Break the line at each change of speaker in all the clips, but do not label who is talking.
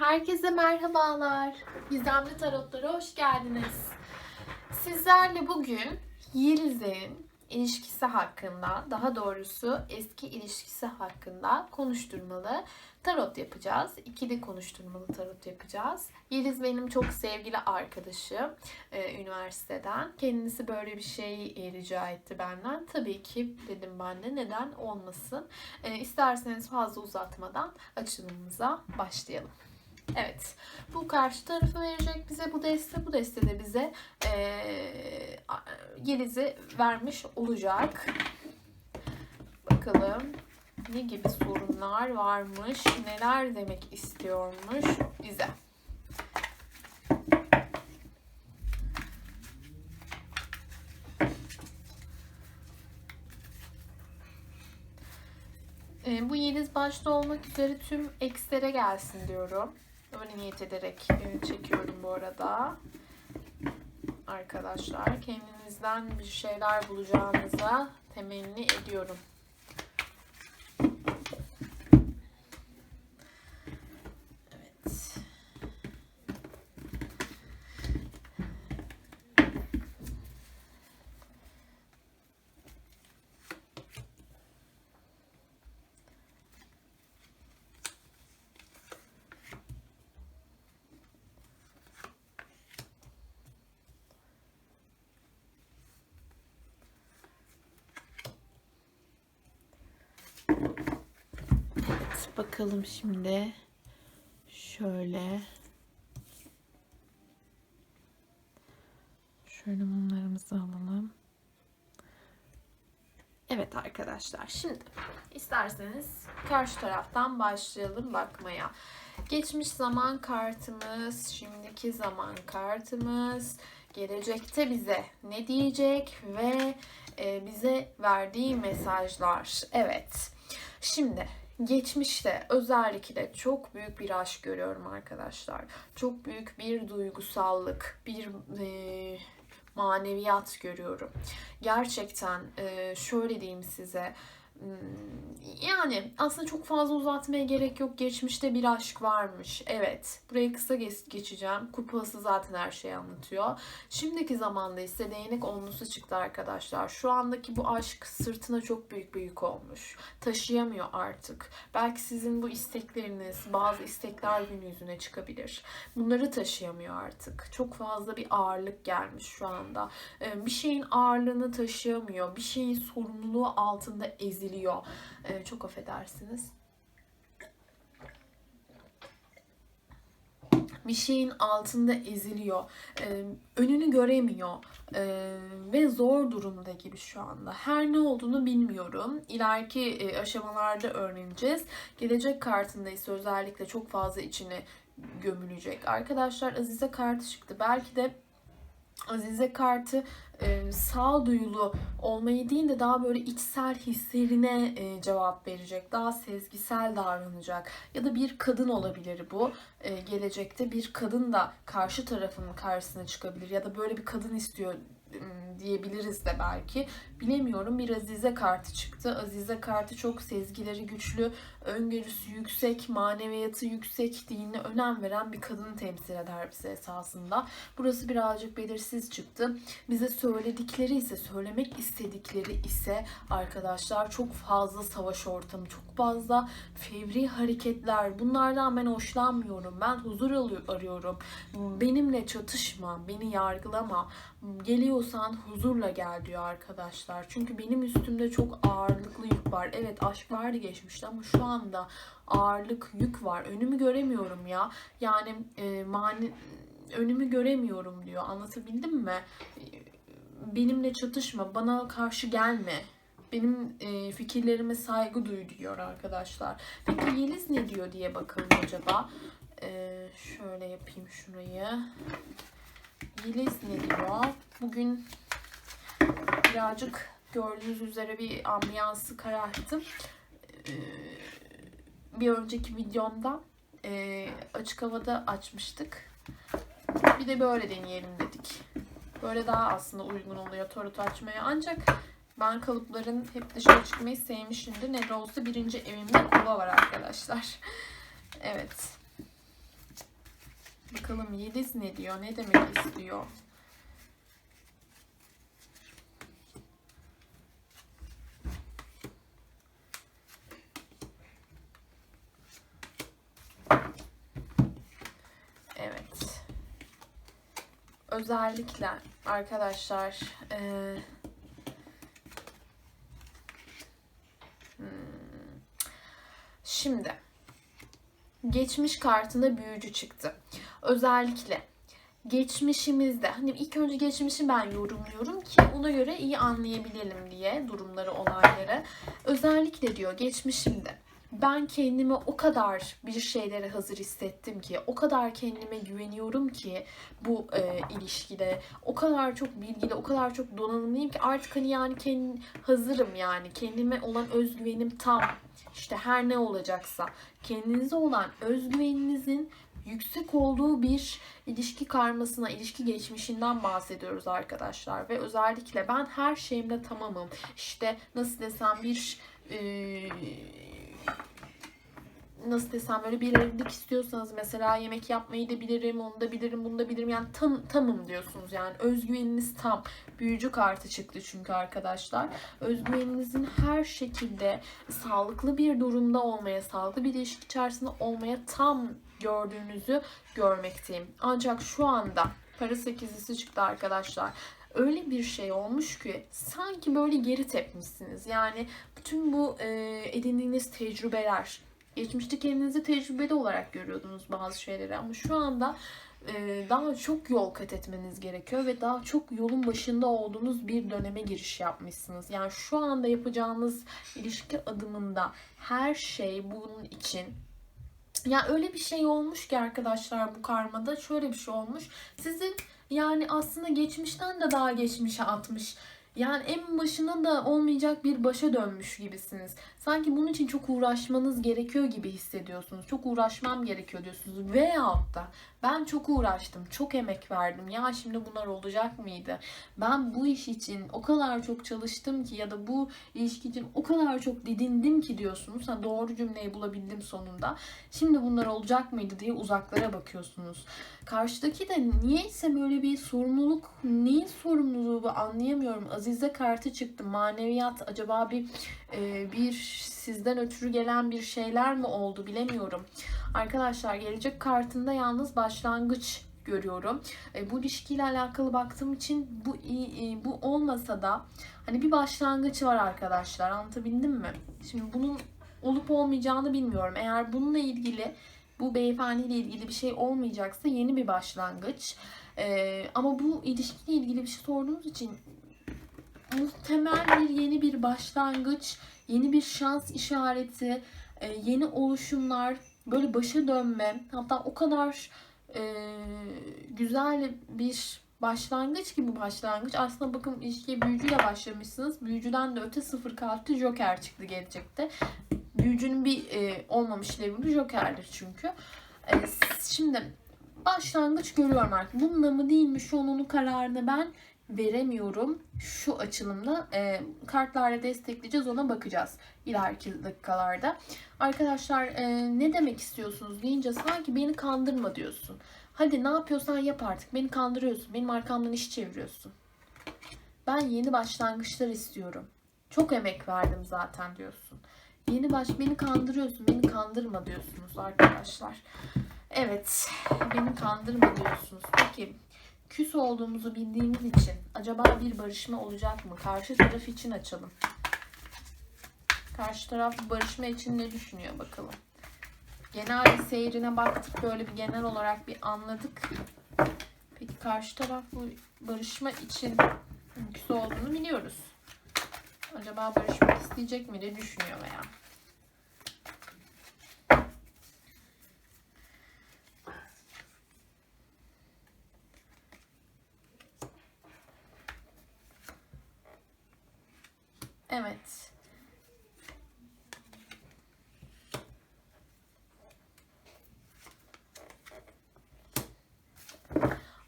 Herkese merhabalar. Gizemli Tarotlara hoş geldiniz. Sizlerle bugün Yeliz'in ilişkisi hakkında, daha doğrusu eski ilişkisi hakkında konuşturmalı tarot yapacağız. İkili konuşturmalı tarot yapacağız. Yeliz benim çok sevgili arkadaşım e, üniversiteden. Kendisi böyle bir şey e, rica etti benden. Tabii ki dedim ben de neden olmasın. E, isterseniz fazla uzatmadan açılımımıza başlayalım. Evet. Bu karşı tarafı verecek bize bu deste. Bu deste de bize eee Yeliz'i vermiş olacak. Bakalım ne gibi sorunlar varmış, neler demek istiyormuş bize. Bu Yeliz başta olmak üzere tüm ekslere gelsin diyorum. Öyle niyet ederek e, çekiyorum bu arada. Arkadaşlar kendinizden bir şeyler bulacağınıza temenni ediyorum. Bakalım şimdi. Şöyle. Şöyle mumlarımızı alalım. Evet arkadaşlar şimdi isterseniz karşı taraftan başlayalım bakmaya. Geçmiş zaman kartımız, şimdiki zaman kartımız, gelecekte bize ne diyecek ve e, bize verdiği mesajlar. Evet. Şimdi geçmişte özellikle çok büyük bir aşk görüyorum arkadaşlar. Çok büyük bir duygusallık, bir e, maneviyat görüyorum. Gerçekten e, şöyle diyeyim size. Hmm, Yani aslında çok fazla uzatmaya gerek yok. Geçmişte bir aşk varmış. Evet. Burayı kısa geç- geçeceğim. Kupası zaten her şeyi anlatıyor. Şimdiki zamanda ise değnek onlusu çıktı arkadaşlar. Şu andaki bu aşk sırtına çok büyük bir yük olmuş. Taşıyamıyor artık. Belki sizin bu istekleriniz, bazı istekler gün yüzüne çıkabilir. Bunları taşıyamıyor artık. Çok fazla bir ağırlık gelmiş şu anda. Ee, Bir şeyin ağırlığını taşıyamıyor. Bir şeyin sorumluluğu altında eziliyor. Ee, Çok affedersiniz. bir şeyin altında eziliyor. Ee, önünü göremiyor. Ee, ve zor durumda gibi şu anda. Her ne olduğunu bilmiyorum. İleriki e, aşamalarda öğreneceğiz. Gelecek kartında ise özellikle çok fazla içine gömülecek. Arkadaşlar Azize kartı çıktı. Belki de Azize kartı e, sağduyulu olmayı değil de daha böyle içsel hislerine e, cevap verecek. Daha sezgisel davranacak. Ya da bir kadın olabilir bu. E, gelecekte bir kadın da karşı tarafın karşısına çıkabilir. Ya da böyle bir kadın istiyor diyebiliriz de belki. Bilemiyorum. Bir Azize kartı çıktı. Azize kartı çok sezgileri güçlü, öngörüsü yüksek, maneviyatı yüksek, dinine önem veren bir kadını temsil eder bize esasında. Burası birazcık belirsiz çıktı. Bize söyledikleri ise, söylemek istedikleri ise arkadaşlar çok fazla savaş ortamı, çok fazla fevri hareketler. Bunlardan ben hoşlanmıyorum. Ben huzur arıyorum. Benimle çatışma, beni yargılama. Geliyorsan huzurla gel diyor arkadaşlar. Çünkü benim üstümde çok ağırlıklı yük var. Evet aşk vardı geçmişte ama şu anda ağırlık, yük var. Önümü göremiyorum ya. Yani e, mani önümü göremiyorum diyor. Anlatabildim mi? Benimle çatışma, bana karşı gelme. Benim e, fikirlerime saygı duy diyor arkadaşlar. Peki Yeliz ne diyor diye bakalım acaba. E, şöyle yapayım şurayı. Yeliz ne diyor? Bugün birazcık gördüğünüz üzere bir ambiyansı kararttım. Ee, bir önceki videomda e, açık havada açmıştık. Bir de böyle deneyelim dedik. Böyle daha aslında uygun oluyor tarot açmaya. Ancak ben kalıpların hep dışarı çıkmayı sevmişimdir. Ne de olsa birinci evimde kova var arkadaşlar. Evet. Bakalım Yeliz ne diyor? Ne demek istiyor? Evet. Özellikle arkadaşlar eee, hmm, şimdi geçmiş kartında büyücü çıktı. Özellikle geçmişimizde hani ilk önce geçmişi ben yorumluyorum ki ona göre iyi anlayabilelim diye durumları, olayları. Özellikle diyor geçmişimde ben kendimi o kadar bir şeylere hazır hissettim ki, o kadar kendime güveniyorum ki bu e, ilişkide, o kadar çok bilgili, o kadar çok donanımlıyım ki artık hani yani kendim hazırım yani kendime olan özgüvenim tam. İşte her ne olacaksa kendinize olan özgüveninizin yüksek olduğu bir ilişki karmasına, ilişki geçmişinden bahsediyoruz arkadaşlar. Ve özellikle ben her şeyimle tamamım. İşte nasıl desem bir e, nasıl desem böyle bir evlilik istiyorsanız mesela yemek yapmayı da bilirim, onu da bilirim, bunu da bilirim. Yani tam tamım diyorsunuz yani özgüveniniz tam. Büyücü kartı çıktı çünkü arkadaşlar. Özgüveninizin her şekilde sağlıklı bir durumda olmaya, sağlıklı bir ilişki içerisinde olmaya tam gördüğünüzü görmekteyim. Ancak şu anda para sekizlisi çıktı arkadaşlar öyle bir şey olmuş ki sanki böyle geri tepmişsiniz. Yani bütün bu e, edindiğiniz tecrübeler, geçmişte kendinizi tecrübeli olarak görüyordunuz bazı şeyleri ama şu anda e, daha çok yol kat etmeniz gerekiyor ve daha çok yolun başında olduğunuz bir döneme giriş yapmışsınız. Yani şu anda yapacağınız ilişki adımında her şey bunun için ya öyle bir şey olmuş ki arkadaşlar bu karmada şöyle bir şey olmuş. Sizin yani aslında geçmişten de daha geçmişe atmış. Yani en başına da olmayacak bir başa dönmüş gibisiniz. Sanki bunun için çok uğraşmanız gerekiyor gibi hissediyorsunuz. Çok uğraşmam gerekiyor diyorsunuz. Veyahut da ben çok uğraştım, çok emek verdim. Ya şimdi bunlar olacak mıydı? Ben bu iş için o kadar çok çalıştım ki ya da bu ilişki için o kadar çok didindim ki diyorsunuz. Ha, doğru cümleyi bulabildim sonunda. Şimdi bunlar olacak mıydı diye uzaklara bakıyorsunuz. Karşıdaki de niyeyse böyle bir sorumluluk, neyin sorumluluğu bu anlayamıyorum. Azize kartı çıktı. Maneviyat acaba bir e, bir sizden ötürü gelen bir şeyler mi oldu bilemiyorum. Arkadaşlar gelecek kartında yalnız başlangıç görüyorum. E, bu ilişkiyle alakalı baktığım için bu e, bu olmasa da hani bir başlangıç var arkadaşlar. Anlatabildim mi? Şimdi bunun olup olmayacağını bilmiyorum. Eğer bununla ilgili bu beyefendiyle ilgili bir şey olmayacaksa yeni bir başlangıç. E, ama bu ilişkiyle ilgili bir şey sorduğunuz için muhtemel bir yeni bir başlangıç, yeni bir şans işareti, e, yeni oluşumlar, böyle başa dönme. Hatta o kadar e, güzel bir başlangıç gibi başlangıç. Aslında bakın ilişkiye büyücüyle başlamışsınız. Büyücüden de öte sıfır kartı Joker çıktı gelecekte. Büyücünün bir e, olmamış leveli Joker'dir çünkü. E, şimdi başlangıç görüyorum artık. Bununla mı değil mi şu an onun kararını ben veremiyorum. Şu açılımda e, kartlarla destekleyeceğiz ona bakacağız ileriki dakikalarda. Arkadaşlar e, ne demek istiyorsunuz deyince sanki beni kandırma diyorsun. Hadi ne yapıyorsan yap artık beni kandırıyorsun. Benim arkamdan iş çeviriyorsun. Ben yeni başlangıçlar istiyorum. Çok emek verdim zaten diyorsun. Yeni baş beni kandırıyorsun. Beni kandırma diyorsunuz arkadaşlar. Evet, beni kandırma diyorsunuz. Peki küs olduğumuzu bildiğimiz için acaba bir barışma olacak mı? Karşı taraf için açalım. Karşı taraf barışma için ne düşünüyor bakalım. Genel bir seyrine baktık. Böyle bir genel olarak bir anladık. Peki karşı taraf bu barışma için küs olduğunu biliyoruz. Acaba barışmak isteyecek mi de düşünüyor veya. Evet.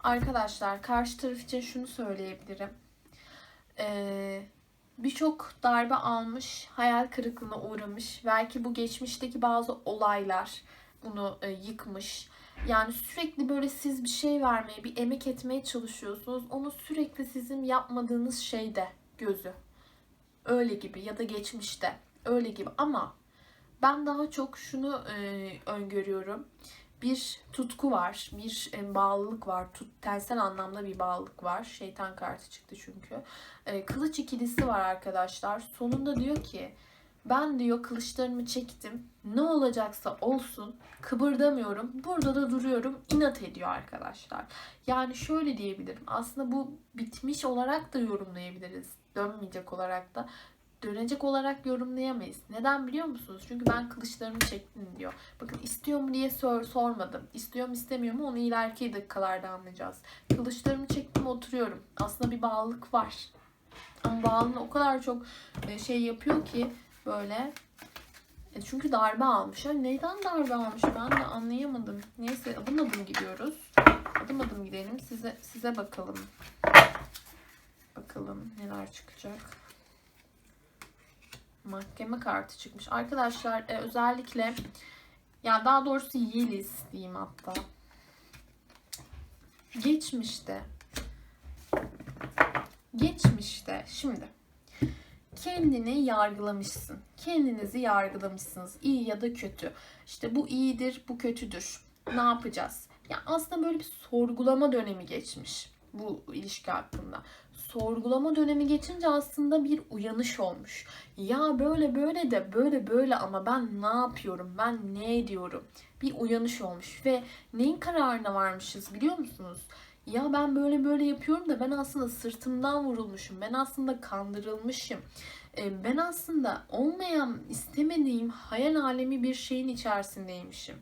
Arkadaşlar karşı taraf için şunu söyleyebilirim. Ee, Birçok darbe almış, hayal kırıklığına uğramış. Belki bu geçmişteki bazı olaylar bunu e, yıkmış. Yani sürekli böyle siz bir şey vermeye, bir emek etmeye çalışıyorsunuz. Onu sürekli sizin yapmadığınız şeyde gözü. Öyle gibi ya da geçmişte. Öyle gibi ama ben daha çok şunu e, öngörüyorum. Bir tutku var, bir e, bağlılık var. Tut, tensel anlamda bir bağlılık var. Şeytan kartı çıktı çünkü. E, kılıç ikilisi var arkadaşlar. Sonunda diyor ki ben diyor kılıçlarımı çektim. Ne olacaksa olsun. Kıpırdamıyorum. Burada da duruyorum. inat ediyor arkadaşlar. Yani şöyle diyebilirim. Aslında bu bitmiş olarak da yorumlayabiliriz. Dönmeyecek olarak da. Dönecek olarak yorumlayamayız. Neden biliyor musunuz? Çünkü ben kılıçlarımı çektim diyor. Bakın istiyor mu diye sor, sormadım. İstiyor mu istemiyor mu onu ileriki dakikalarda anlayacağız. Kılıçlarımı çektim oturuyorum. Aslında bir bağlılık var. Ama bağlılığı o kadar çok e, şey yapıyor ki böyle e çünkü darbe almış. Ya neyden darbe almış ben de anlayamadım. Neyse adım adım gidiyoruz. Adım adım gidelim. Size size bakalım. Bakalım neler çıkacak. Mahkeme kartı çıkmış. Arkadaşlar e, özellikle ya daha doğrusu Yeliz diyeyim hatta. Geçmişte geçmişte şimdi kendini yargılamışsın. Kendinizi yargılamışsınız. iyi ya da kötü. İşte bu iyidir, bu kötüdür. Ne yapacağız? Ya aslında böyle bir sorgulama dönemi geçmiş bu ilişki hakkında. Sorgulama dönemi geçince aslında bir uyanış olmuş. Ya böyle böyle de böyle böyle ama ben ne yapıyorum? Ben ne ediyorum? Bir uyanış olmuş ve neyin kararına varmışız biliyor musunuz? ya ben böyle böyle yapıyorum da ben aslında sırtımdan vurulmuşum. Ben aslında kandırılmışım. E, ben aslında olmayan, istemediğim hayal alemi bir şeyin içerisindeymişim.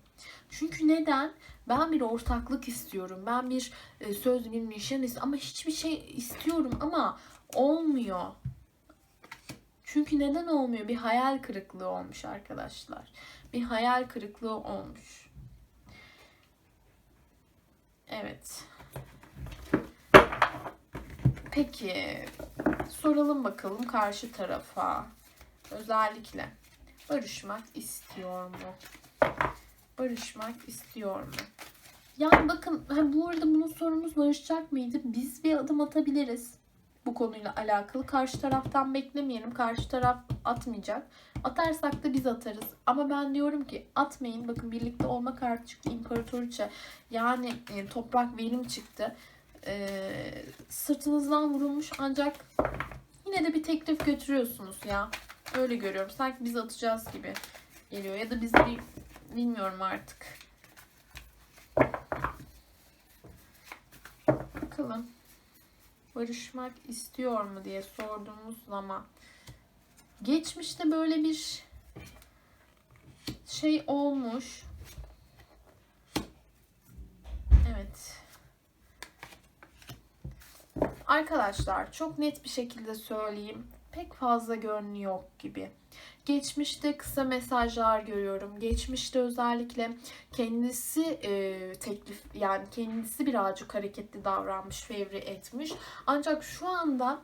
Çünkü neden? Ben bir ortaklık istiyorum. Ben bir e, söz, bir nişan istiyorum. Ama hiçbir şey istiyorum ama olmuyor. Çünkü neden olmuyor? Bir hayal kırıklığı olmuş arkadaşlar. Bir hayal kırıklığı olmuş. Evet. Peki soralım bakalım karşı tarafa. Özellikle barışmak istiyor mu? Barışmak istiyor mu? Yani bakın bu arada bunun sorumuz barışacak mıydı? Biz bir adım atabiliriz bu konuyla alakalı. Karşı taraftan beklemeyelim. Karşı taraf atmayacak. Atarsak da biz atarız. Ama ben diyorum ki atmayın. Bakın birlikte olma kartı çıktı. İmparatoriçe. Yani e, toprak verim çıktı e, sırtınızdan vurulmuş ancak yine de bir teklif götürüyorsunuz ya. Öyle görüyorum. Sanki biz atacağız gibi geliyor. Ya da biz bir bilmiyorum artık. Bakalım. Barışmak istiyor mu diye sorduğumuz zaman geçmişte böyle bir şey olmuş. Arkadaşlar çok net bir şekilde söyleyeyim. Pek fazla gönlü yok gibi. Geçmişte kısa mesajlar görüyorum. Geçmişte özellikle kendisi e, teklif yani kendisi birazcık hareketli davranmış, fevri etmiş. Ancak şu anda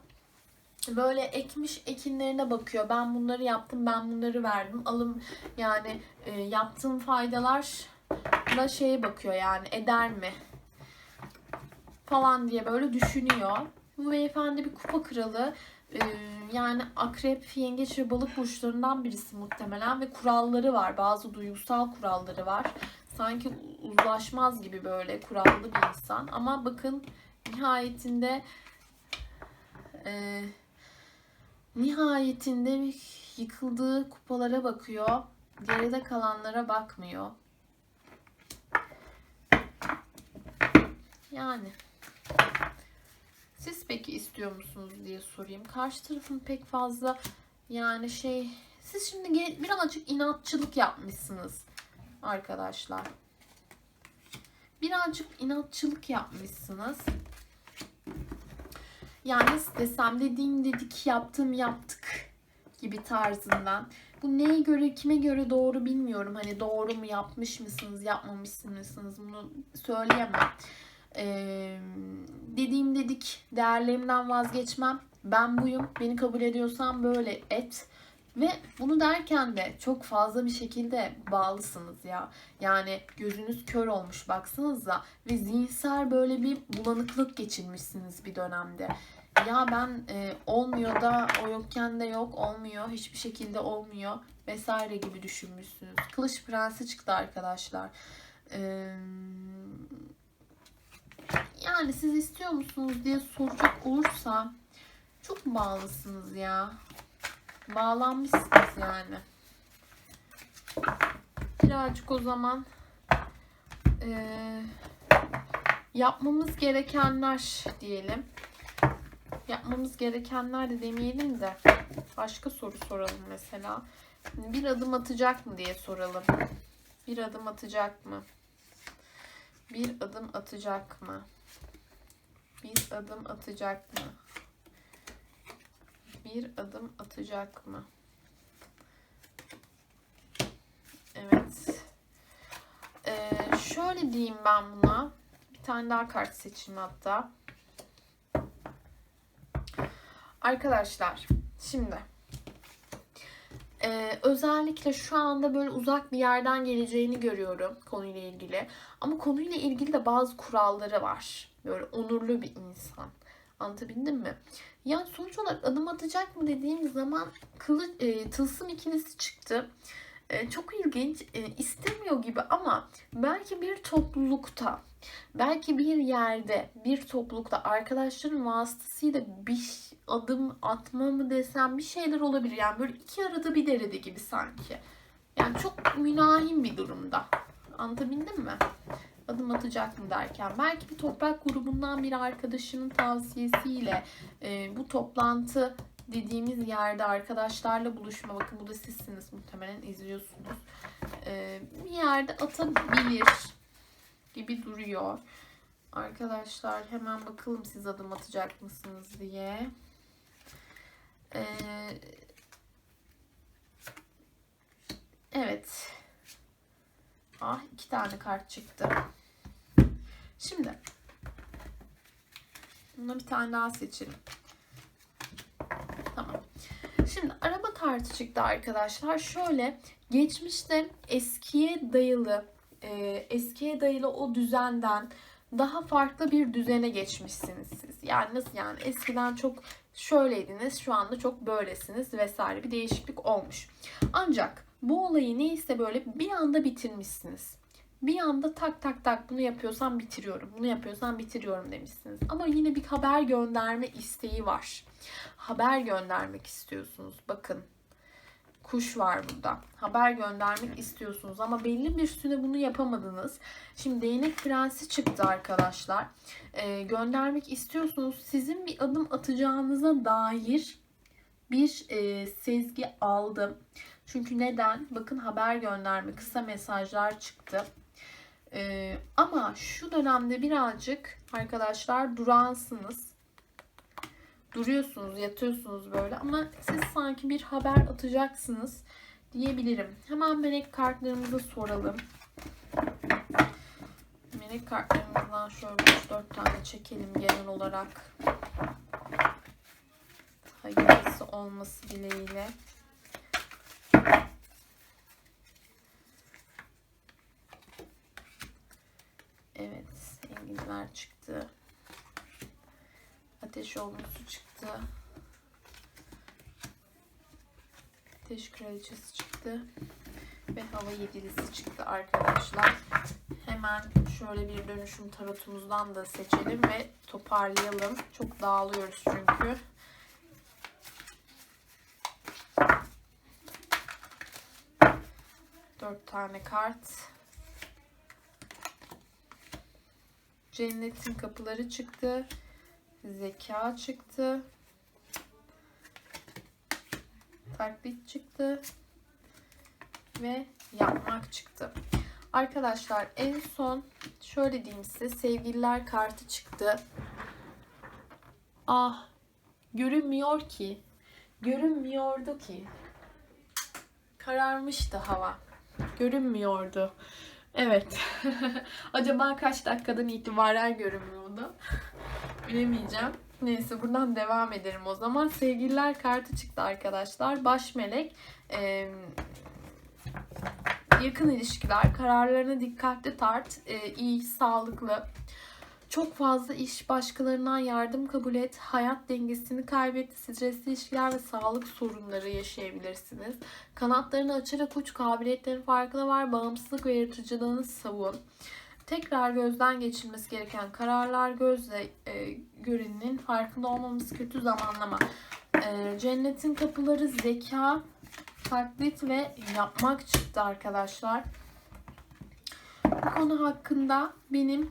böyle ekmiş ekinlerine bakıyor. Ben bunları yaptım, ben bunları verdim. Alım yani e, yaptığım faydalar da şeye bakıyor yani eder mi falan diye böyle düşünüyor. Bu beyefendi bir kupa kralı. Ee, yani akrep, yengeç ve balık burçlarından birisi muhtemelen ve kuralları var. Bazı duygusal kuralları var. Sanki uzlaşmaz gibi böyle kurallı bir insan. Ama bakın nihayetinde e, nihayetinde yıkıldığı kupalara bakıyor. Geride kalanlara bakmıyor. Yani siz peki istiyor musunuz diye sorayım. Karşı tarafın pek fazla yani şey siz şimdi birazcık inatçılık yapmışsınız arkadaşlar. Birazcık inatçılık yapmışsınız. Yani desem dediğim dedik yaptım yaptık gibi tarzından. Bu neye göre kime göre doğru bilmiyorum. Hani doğru mu yapmış mısınız yapmamış mısınız bunu söyleyemem. Ee, dediğim dedik değerlerimden vazgeçmem. Ben buyum. Beni kabul ediyorsan böyle et. Ve bunu derken de çok fazla bir şekilde bağlısınız ya. Yani gözünüz kör olmuş baksanıza ve zihinsel böyle bir bulanıklık geçirmişsiniz bir dönemde. Ya ben e, olmuyor da o yokken de yok olmuyor hiçbir şekilde olmuyor vesaire gibi düşünmüşsünüz. Kılıç prensi çıktı arkadaşlar. Eee yani siz istiyor musunuz diye soracak olursa çok bağlısınız ya. Bağlanmışsınız yani. Birazcık o zaman eee, yapmamız gerekenler diyelim. Yapmamız gerekenler de demeyelim de başka soru soralım mesela. Bir adım atacak mı diye soralım. Bir adım atacak mı? Bir adım atacak mı? Bir adım atacak mı? Bir adım atacak mı? Evet. Ee, şöyle diyeyim ben buna. Bir tane daha kart seçeyim hatta. Arkadaşlar şimdi ee, özellikle şu anda böyle uzak bir yerden geleceğini görüyorum konuyla ilgili. Ama konuyla ilgili de bazı kuralları var. Böyle onurlu bir insan. Anlatabildim mi? Yani sonuç olarak adım atacak mı dediğim zaman kılı, e, tılsım ikilisi çıktı. E, çok ilginç. E, istemiyor gibi ama belki bir toplulukta, belki bir yerde, bir toplulukta arkadaşların vasıtasıyla bir adım atma mı desem bir şeyler olabilir. Yani böyle iki arada bir derede gibi sanki. Yani çok münahim bir durumda. Anlatabildim mi? Adım atacak mı derken. Belki bir toprak grubundan bir arkadaşının tavsiyesiyle e, bu toplantı dediğimiz yerde arkadaşlarla buluşma. Bakın bu da sizsiniz muhtemelen izliyorsunuz. E, bir yerde atabilir gibi duruyor. Arkadaşlar hemen bakalım siz adım atacak mısınız diye. Ee, evet. Ah iki tane kart çıktı. Şimdi buna bir tane daha seçelim. Şimdi araba kartı çıktı arkadaşlar. Şöyle geçmişte eskiye dayalı e, eskiye dayalı o düzenden daha farklı bir düzene geçmişsiniz siz. Yani nasıl yani eskiden çok şöyleydiniz şu anda çok böylesiniz vesaire bir değişiklik olmuş. Ancak bu olayı neyse böyle bir anda bitirmişsiniz. Bir anda tak tak tak bunu yapıyorsam bitiriyorum, bunu yapıyorsam bitiriyorum demişsiniz. Ama yine bir haber gönderme isteği var. Haber göndermek istiyorsunuz. Bakın kuş var burada. Haber göndermek istiyorsunuz ama belli bir süre bunu yapamadınız. Şimdi değnek prensi çıktı arkadaşlar. Ee, göndermek istiyorsunuz. Sizin bir adım atacağınıza dair bir e, sezgi aldım. Çünkü neden? Bakın haber gönderme, kısa mesajlar çıktı. Ee, ama şu dönemde birazcık arkadaşlar duransınız duruyorsunuz, yatıyorsunuz böyle ama siz sanki bir haber atacaksınız diyebilirim. Hemen melek kartlarımızı soralım. Melek kartlarımızdan şöyle 3-4 tane çekelim genel olarak. Hayırlısı olması dileğiyle. Enginler çıktı. Ateş olmusu çıktı. Ateş kraliçesi çıktı. Ve hava yedilisi çıktı arkadaşlar. Hemen şöyle bir dönüşüm tarotumuzdan da seçelim ve toparlayalım. Çok dağılıyoruz çünkü. Dört tane kart. Cennetin kapıları çıktı. Zeka çıktı. Taklit çıktı. Ve yapmak çıktı. Arkadaşlar en son şöyle diyeyim size sevgililer kartı çıktı. Ah görünmüyor ki. Görünmüyordu ki. Kararmıştı hava. Görünmüyordu. Evet. Acaba kaç dakikadan itibaren görünmüyordu? Bilemeyeceğim. Neyse buradan devam edelim o zaman. Sevgililer kartı çıktı arkadaşlar. Baş melek. Ee, yakın ilişkiler. Kararlarını dikkatli tart. Ee, iyi, sağlıklı. Çok fazla iş, başkalarından yardım kabul et. Hayat dengesini kaybetti. Stresli ilişkiler ve sağlık sorunları yaşayabilirsiniz. Kanatlarını açarak uç kabiliyetlerin farkına var. Bağımsızlık ve yaratıcılığını savun. Tekrar gözden geçilmesi gereken kararlar gözle e, görenin farkında olmamız kötü zamanlama. E, cennetin kapıları zeka, taklit ve yapmak çıktı arkadaşlar. Bu konu hakkında benim